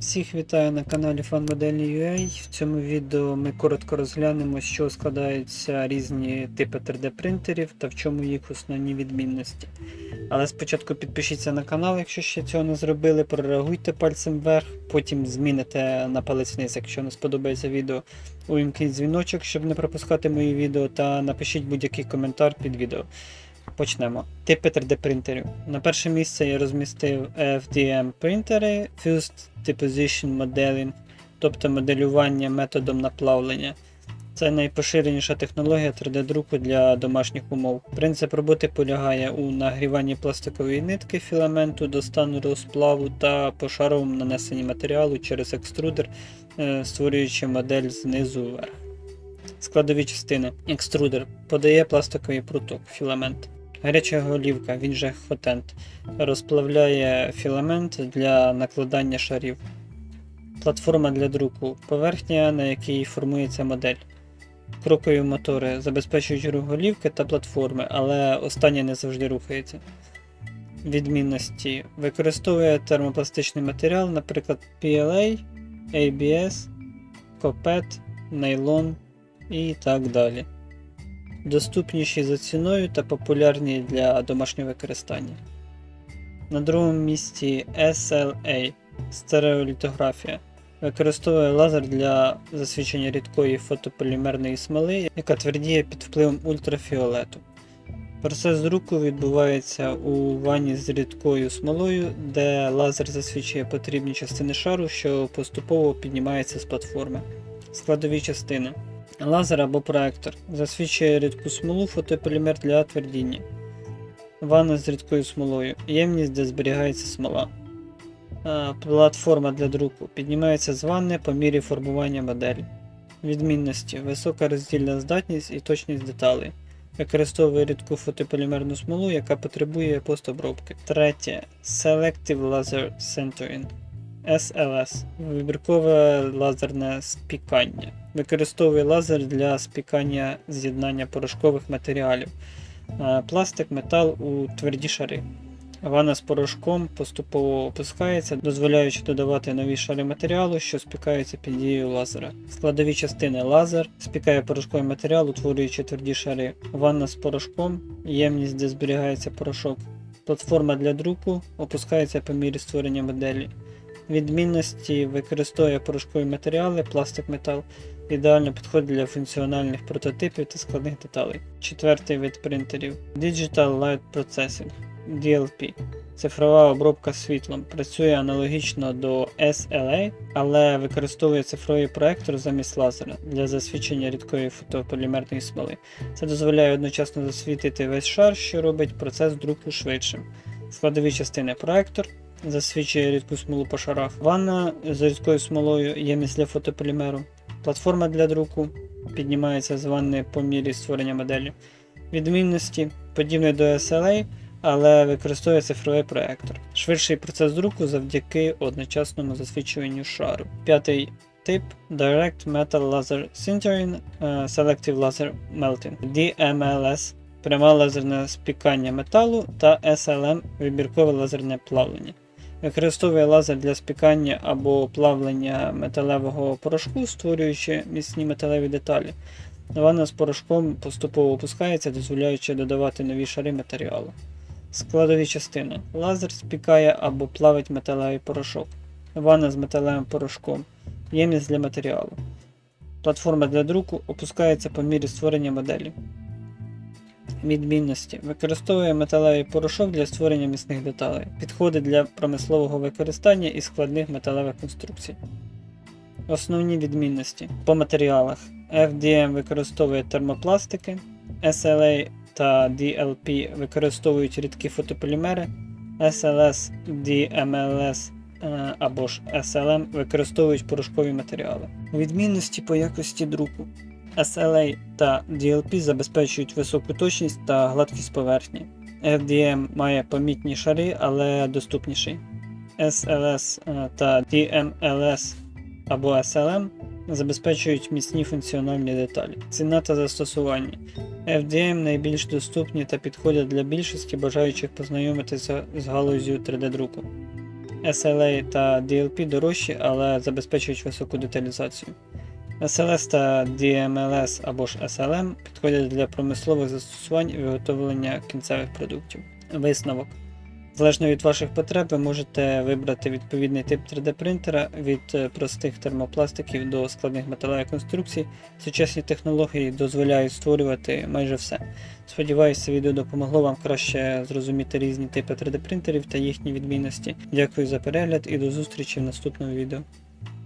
Всіх вітаю на каналі FanModel.ua. В цьому відео ми коротко розглянемо, з чого складаються різні типи 3D принтерів та в чому їх основні відмінності. Але спочатку підпишіться на канал, якщо ще цього не зробили, прореагуйте пальцем вверх, потім зміните на палець якщо не сподобається відео. Увімкніть дзвіночок, щоб не пропускати мої відео, та напишіть будь-який коментар під відео. Почнемо. Типи 3D принтерів. На перше місце я розмістив FDM принтери Fused Deposition Modeling, тобто моделювання методом наплавлення. Це найпоширеніша технологія 3D-друку для домашніх умов. Принцип роботи полягає у нагріванні пластикової нитки філаменту до стану розплаву та пошаровому нанесенні матеріалу через екструдер, е, створюючи модель знизу вверх. Складові частини. Екструдер подає пластиковий пруток, філамент. Гаряча голівка, він же хотент, розплавляє філамент для накладання шарів. Платформа для друку поверхня, на якій формується модель. Крокові мотори забезпечують рух голівки та платформи, але останнє не завжди рухається. Відмінності використовує термопластичний матеріал, наприклад, PLA, ABS, Копет, нейлон і так далі. Доступніші за ціною та популярні для домашнього використання. На другому місці SLA стереолітографія. Використовує лазер для засвічення рідкої фотополімерної смоли, яка твердіє під впливом ультрафіолету. Процес друку відбувається у ванні з рідкою смолою, де лазер засвічує потрібні частини шару, що поступово піднімається з платформи. Складові частини. Лазер або проектор засвічує рідку смолу фотополімер для твердіння. Ванна з рідкою смолою. Ємність, де зберігається смола. Е, Платформа для друку піднімається з ванни по мірі формування моделі. Відмінності: висока роздільна здатність і точність деталей. Використовує рідку фотополімерну смолу, яка потребує постобробки. Третє. Selective Laser Centering. SLS вибіркове лазерне спікання. Використовує лазер для спікання з'єднання порошкових матеріалів. Е, Пластик, метал у тверді шари. Ванна з порошком поступово опускається, дозволяючи додавати нові шари матеріалу, що спікаються під дією лазера. Складові частини лазер спікає порошковий матеріал, утворюючи тверді шари. Ванна з порошком, ємність, де зберігається порошок. Платформа для друку опускається по мірі створення моделі. Відмінності використовує порошкові матеріали, пластик метал. Ідеально підходить для функціональних прототипів та складних деталей. Четвертий вид принтерів Digital Light Processing DLP. Цифрова обробка світлом. Працює аналогічно до SLA, але використовує цифровий проектор замість лазера для засвідчення рідкої фотополімерної смоли. Це дозволяє одночасно засвітити весь шар, що робить процес друку швидшим. Складові частини проектор засвічує рідку смолу по шарах. Ванна з рідкою смолою ємність для фотополімеру. Платформа для друку піднімається з ванни по мірі створення моделі. Відмінності подібне до SLA, але використовує цифровий проектор. Швидший процес друку завдяки одночасному засвічуванню шару. П'ятий тип Direct Metal Laser Sintering е, Selective Laser Melting DMLS пряме лазерне спікання металу та SLM вибіркове лазерне плавлення. Використовує лазер для спікання або плавлення металевого порошку, створюючи міцні металеві деталі. Ванна з порошком поступово опускається, дозволяючи додавати нові шари матеріалу. Складові частини. Лазер спікає або плавить металевий порошок. Ванна з металевим порошком. Ємність для матеріалу. Платформа для друку опускається по мірі створення моделі. Відмінності. Використовує металевий порошок для створення міцних деталей. Підходить для промислового використання і складних металевих конструкцій. Основні відмінності по матеріалах. FDM використовує термопластики, SLA та DLP використовують рідкі фотополімери, SLS, DMLS е, або ж SLM використовують порошкові матеріали. Відмінності по якості друку. SLA та DLP забезпечують високу точність та гладкість поверхні. FDM має помітні шари, але доступніший. SLS е, та DMLS або SLM забезпечують міцні функціональні деталі. Ціна та застосування. FDM найбільш доступні та підходять для більшості бажаючих познайомитися з галузю 3D друку. SLA та DLP дорожчі, але забезпечують високу деталізацію. SLS та DMLS або ж SLM підходять для промислових застосувань і виготовлення кінцевих продуктів. Висновок. Залежно від ваших потреб, ви можете вибрати відповідний тип 3D принтера від е, простих термопластиків до складних металевих конструкцій. Сучасні технології дозволяють створювати майже все. Сподіваюся, відео допомогло вам краще зрозуміти різні типи 3D принтерів та їхні відмінності. Дякую за перегляд і до зустрічі в наступному відео.